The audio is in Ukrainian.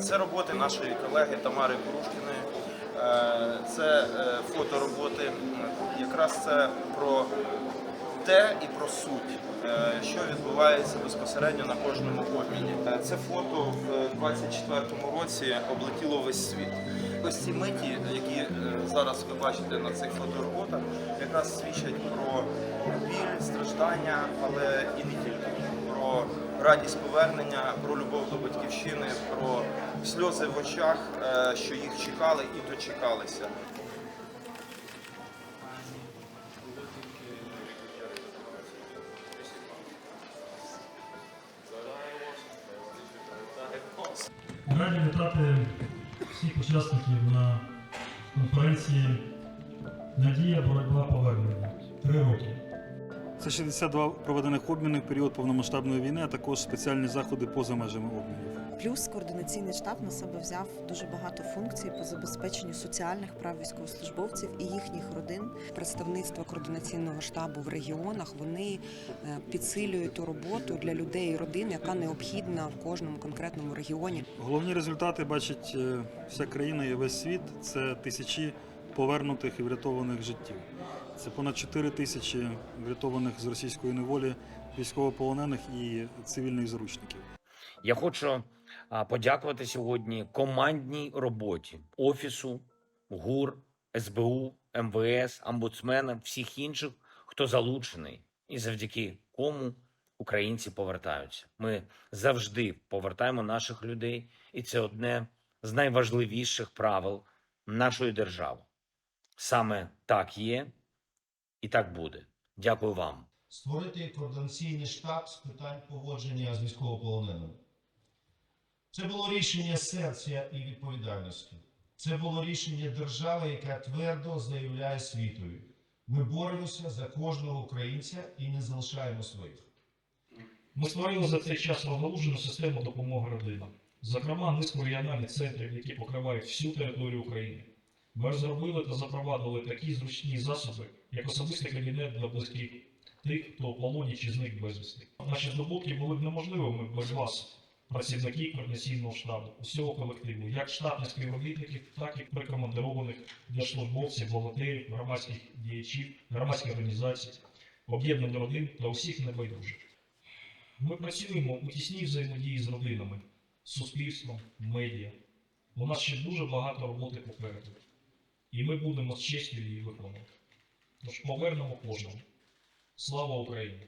Це роботи нашої колеги Тамари Порушкіної. Е, Це е, фотороботи. Якраз це про те і про суть, е, що відбувається безпосередньо на кожному обміні. Е, Це фото в 24-му році облетіло весь світ. Ось ці миті, які е, зараз ви бачите на цих фотороботах, якраз свідчать про біль, страждання, але радість повернення, про любов до батьківщини, про сльози в очах, е, що їх чекали і дочекалися. Раді вітати всіх учасників на конференції Надія, боротьба повернення. Три роки. Це 62 проведених обмінів в період повномасштабної війни, а також спеціальні заходи поза межами обмінів. Плюс координаційний штаб на себе взяв дуже багато функцій по забезпеченню соціальних прав військовослужбовців і їхніх родин. Представництво координаційного штабу в регіонах вони е, підсилюють ту роботу для людей і родин, яка необхідна в кожному конкретному регіоні. Головні результати бачить е, вся країна і весь світ. Це тисячі повернутих і врятованих життів. Це понад 4 тисячі врятованих з російської неволі військовополонених і цивільних заручників. Я хочу подякувати сьогодні командній роботі Офісу, ГУР, СБУ, МВС, омбудсмена, всіх інших, хто залучений, і завдяки кому українці повертаються. Ми завжди повертаємо наших людей, і це одне з найважливіших правил нашої держави. Саме так є і так буде. Дякую вам. створити координаційний штаб з питань поводження з військовополоненими. Це було рішення серця і відповідальності. Це було рішення держави, яка твердо заявляє світові. Ми боремося за кожного українця і не залишаємо своїх. Ми створили за цей час розгалужену систему допомоги родинам, зокрема низку регіональних центрів, які покривають всю територію України. Ми розробили та запровадили такі зручні засоби, як особистий кабінет для близьких тих, хто полоні чи зник безвісти. Наші здобутки були б неможливими без вас, працівників координаційного штабу, усього колективу, як штатних співробітників, так і прикомандированих держслужбовців, волонтерів, громадських діячів, громадських організацій, об'єднань родин та усіх небайдужих. Ми працюємо у тісній взаємодії з родинами, суспільством, медіа. У нас ще дуже багато роботи попереду. І ми будемо з честю її виконувати. Тож повернемо кожному. Слава Україні!